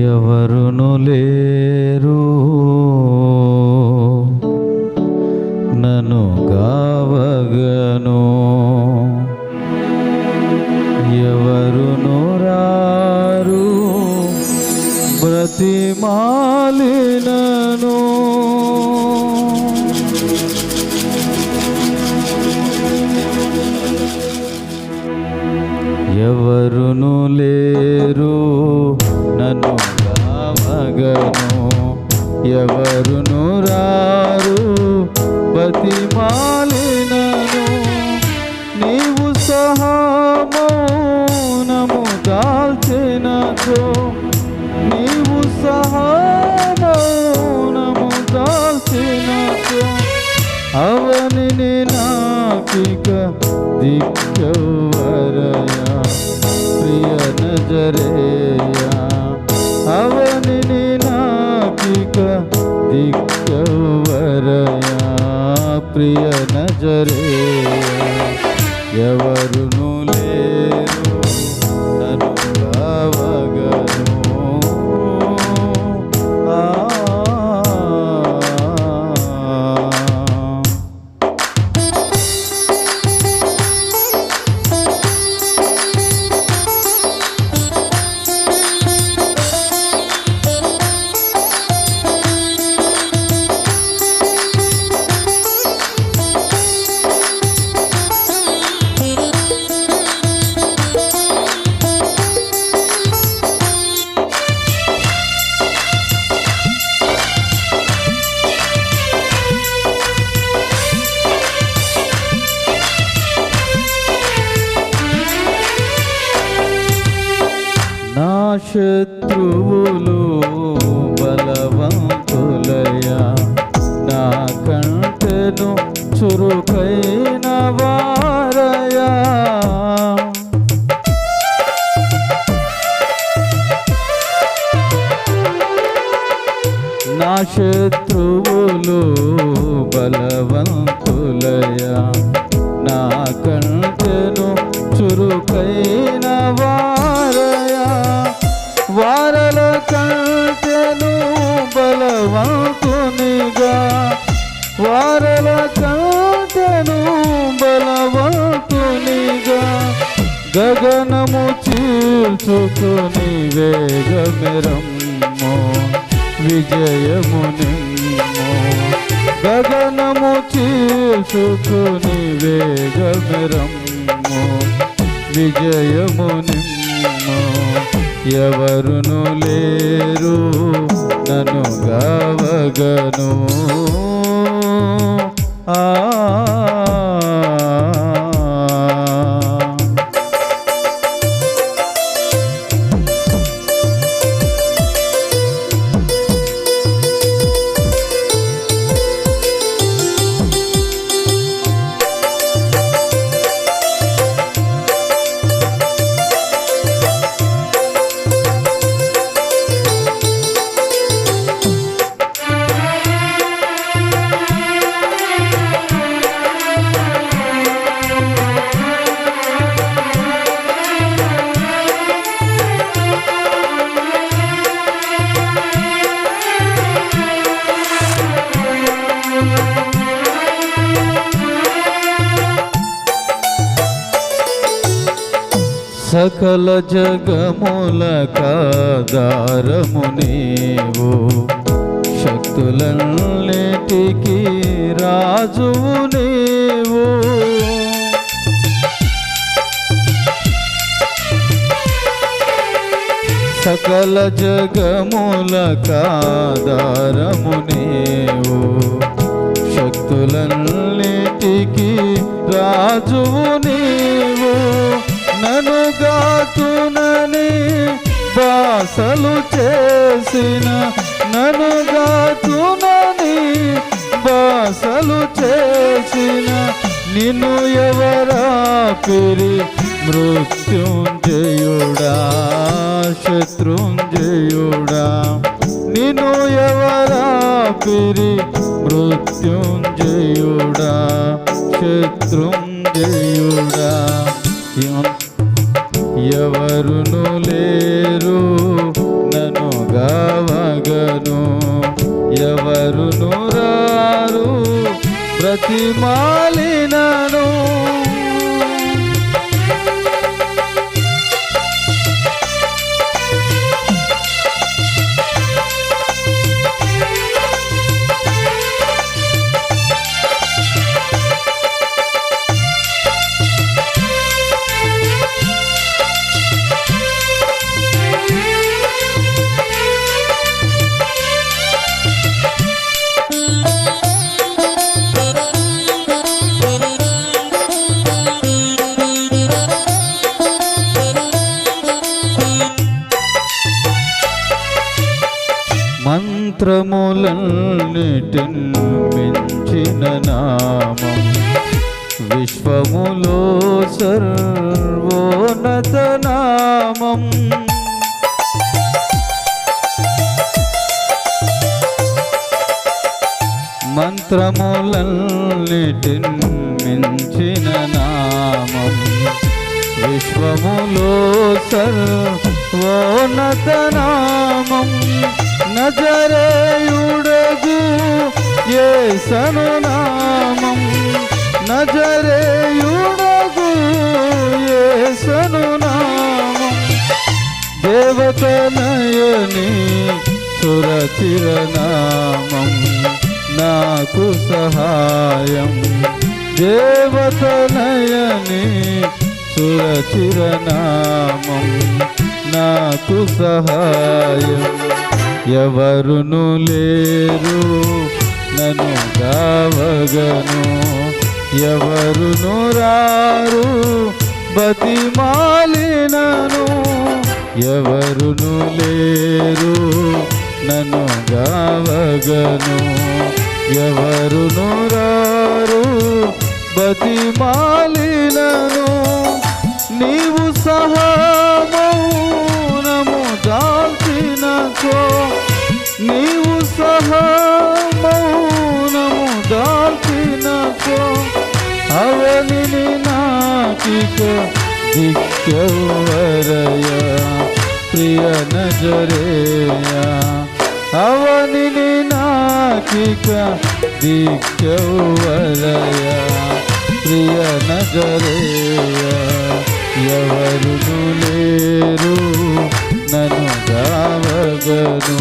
ఎవరును లేరు? నన్ను గావగను. ఎవరును రారు? బ్రతిమాలినను ఎవరును లేరు? నన్ను గావగను ఎవరును రారు. బతిమాలినను నీవు సహామౌనము దాల్చినచో. నీవు సహామౌనము దాల్చినచో. అవని నాకిక దిక్కవరయా. ప్రియ నజరే నజరేయా శత్రువులు బలవంతులయా నా కంటెను చురుకైన వారయా నా శత్రువులు బలవంతులయా నా కంటెను చురుకైన గగనము చీల్చుకుని వేగమిరమ్మో విజయము నిమ్మో గగనము చీల్చుకుని వేగమిరమ్మో విజయము నిమ్మో ఎవరును లేరు నన్ను గావగను. ఆ సకల జగముల కాదారము నీవు. శక్తులన్నిటికీ రాజువు నీవు. సకల జగముల కాదారము నీవు. శక్తులన్నిటికీ రాజువు నీవు. నను గాతునని బాసలు చేసిన నను గాతునని బాసలు చేసిన నిన్ను ఎవరా పిరి మృత్యుంజయుడా శత్రుంజయుడా? నిన్ను ఎవరా పిరి మృత్యుంజయుడా శత్రుంజయుడా? ఎం- ఎవరును లేరు నను గవగను. ఎవరును రారు ప్రతిమాలినా శాస్త్రములన్నిటిన్ మించిన నామం. విశ్వములో సర్వోన్నత నామం. మంత్రములన్నిటిన్ మించిన నామం. విశ్వములో సర్వోన్నత నామం. నజరేయుడగు యేసను నామం నజరేయుడగు యేసను నామం దేవతనయని సురచిరనామం. నాకు సహాయం. దేవతనయని సురచిరనామం. నాకు సహాయం. ఎవరును లేరు నన్ను గావగను. ఎవరును రారు బతిమాలినను. ఎవరును లేరు నన్ను గావగను. ఎవరును రారు బతిమాలినను. నీవు సహా మౌనము దాల్చినచో నాకిక దిక్కెవరయ ప్రియ నజరేయ అవనిని నాకిక దిక్కెవరయ ప్రియ నజరేయ ఎవరును లేరు నన్ను గావగను